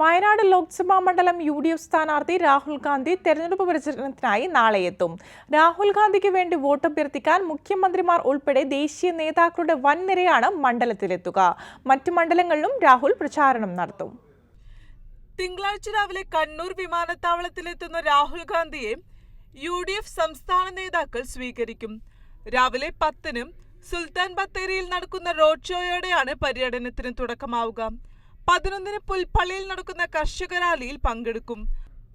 വയനാട് ലോക്സഭാ മണ്ഡലം U D F സ്ഥാനാർത്ഥി രാഹുൽ ഗാന്ധി തെരഞ്ഞെടുപ്പ് പ്രചരണത്തിനായി നാളെ എത്തും. രാഹുൽ ഗാന്ധിക്ക് വേണ്ടി വോട്ടഭ്യർത്ഥിക്കാൻ മുഖ്യമന്ത്രിമാർ ഉൾപ്പെടെ ദേശീയ നേതാക്കളുടെ വൻനിരയാണ് മണ്ഡലത്തിലെത്തുക. മറ്റ് മണ്ഡലങ്ങളിലും രാഹുൽ പ്രചാരണം നടത്തും. തിങ്കളാഴ്ച രാവിലെ കണ്ണൂർ വിമാനത്താവളത്തിലെത്തുന്ന രാഹുൽ ഗാന്ധിയെ യു ഡി എഫ് സംസ്ഥാന നേതാക്കൾ സ്വീകരിക്കും. രാവിലെ പത്തിനും സുൽത്താൻ ബത്തേരിയിൽ നടക്കുന്ന റോഡ് ഷോയോടെയാണ് പര്യടനത്തിന് തുടക്കമാവുക. പതിനൊന്നിന് പുൽപ്പള്ളിയിൽ നടക്കുന്ന കർഷക റാലിയിൽ പങ്കെടുക്കും.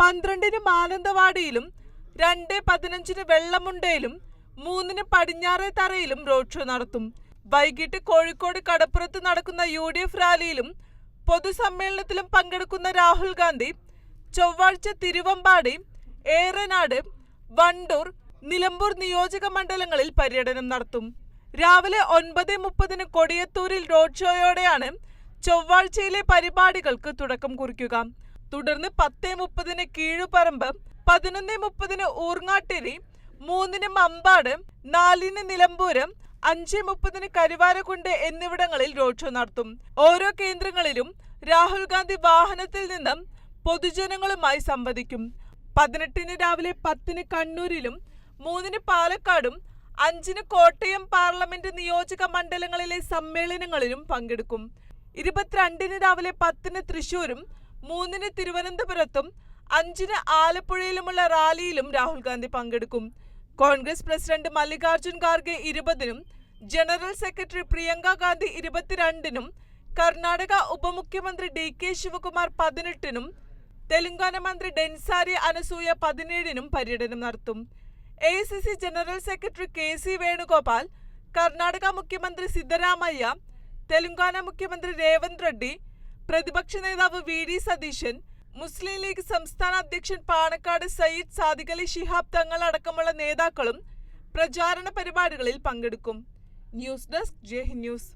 പന്ത്രണ്ടിന് മാനന്തവാടിയിലും രണ്ട് പതിനഞ്ചിന് വെള്ളമുണ്ടയിലും മൂന്നിന് പടിഞ്ഞാറേ തറയിലും റോഡ് ഷോ നടത്തും. വൈകിട്ട് കോഴിക്കോട് കടപ്പുറത്ത് നടക്കുന്ന യു ഡി എഫ് റാലിയിലും പൊതുസമ്മേളനത്തിലും പങ്കെടുക്കുന്ന രാഹുൽ ഗാന്ധി ചൊവ്വാഴ്ച തിരുവമ്പാടി ഏറനാട് വണ്ടൂർ നിലമ്പൂർ നിയോജക മണ്ഡലങ്ങളിൽ പര്യടനം നടത്തും. രാവിലെ ഒൻപത് മുപ്പതിന് കൊടിയത്തൂരിൽ റോഡ് ഷോയോടെയാണ് ചൊവ്വാഴ്ചയിലെ പരിപാടികൾക്ക് തുടക്കം കുറിക്കുക. തുടർന്ന് പത്തേ മുപ്പതിന് കീഴുപറമ്പ് പതിനൊന്നേ മുപ്പതിന് ഊർങ്ങാട്ടിരി മൂന്നിന് മമ്പാട് നാലിന് നിലമ്പൂരം അഞ്ച് മുപ്പതിന് കരുവാരക്കുണ്ട് എന്നിവിടങ്ങളിൽ റോഡ് ഷോ നടത്തും. ഓരോ കേന്ദ്രങ്ങളിലും രാഹുൽ ഗാന്ധി വാഹനത്തിൽ നിന്നും പൊതുജനങ്ങളുമായി സംവദിക്കും. പതിനെട്ടിന് രാവിലെ പത്തിന് കണ്ണൂരിലും മൂന്നിന് പാലക്കാടും അഞ്ചിന് കോട്ടയം പാർലമെന്റ് നിയോജക മണ്ഡലങ്ങളിലെ സമ്മേളനങ്ങളിലും പങ്കെടുക്കും. ഇരുപത്തിരണ്ടിന് രാവിലെ പത്തിന് തൃശൂരും മൂന്നിന് തിരുവനന്തപുരത്തും അഞ്ചിന് ആലപ്പുഴയിലുമുള്ള റാലിയിലും രാഹുൽ ഗാന്ധി പങ്കെടുക്കും. കോൺഗ്രസ് പ്രസിഡന്റ് മല്ലികാർജുൻ ഖാർഗെ ഇരുപതിനും ജനറൽ സെക്രട്ടറി പ്രിയങ്ക ഗാന്ധി ഇരുപത്തിരണ്ടിനും കർണാടക ഉപമുഖ്യമന്ത്രി ഡി കെ ശിവകുമാർ പതിനെട്ടിനും തെലങ്കാന മന്ത്രി ഡെൻസാരി അനസൂയ പതിനേഴിനും പര്യടനം നടത്തും. A general secretary K C Venugopal Karnataka മുഖ്യമന്ത്രി സിദ്ധരാമയ്യ തെലങ്കാന മുഖ്യമന്ത്രി രേവന്ത് റെഡ്ഡി പ്രതിപക്ഷ നേതാവ് വി ഡി സതീശൻ മുസ്ലിം ലീഗ് സംസ്ഥാന അധ്യക്ഷൻ പാണക്കാട് സയ്യിദ് സാദിഖ് അലി ശിഹാബ് തങ്ങൾ അടക്കമുള്ള നേതാക്കളും പ്രചാരണ പരിപാടികളിൽ പങ്കെടുക്കും. News desk J news.